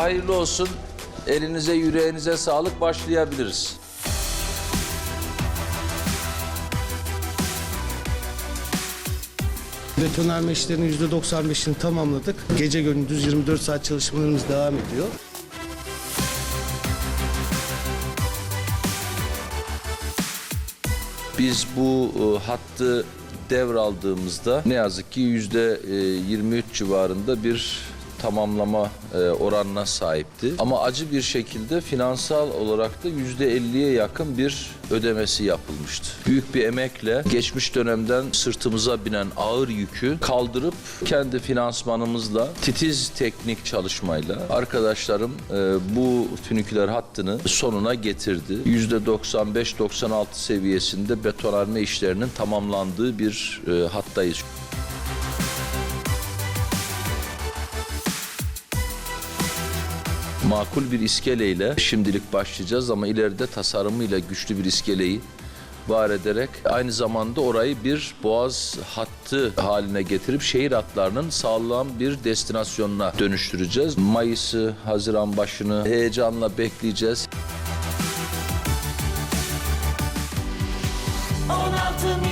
Hayırlı olsun. Elinize yüreğinize sağlık başlayabiliriz. Betonarme işlerinin %95'ini tamamladık. Gece gündüz 24 saat çalışmalarımız devam ediyor. Biz bu e, hattı devraldığımızda ne yazık ki yüzde e, 23 civarında bir tamamlama e, oranına sahipti. Ama acı bir şekilde finansal olarak da yüzde 50'ye yakın bir ödemesi yapılmıştı. Büyük bir emekle geçmiş dönemden sırtımıza binen ağır yükü kaldırıp kendi finansmanımızla titiz teknik çalışmayla arkadaşlarım e, bu füniküler hattını sonuna getirdi. Yüzde 95-96 seviyesinde betonarme işlerinin tamamlandığı bir e, hattayız. Makul bir iskeleyle şimdilik başlayacağız ama ileride tasarımıyla güçlü bir iskeleyi var ederek aynı zamanda orayı bir boğaz hattı haline getirip şehir hatlarının sağlam bir destinasyonuna dönüştüreceğiz. Mayıs'ı, Haziran başını heyecanla bekleyeceğiz. 16 milyon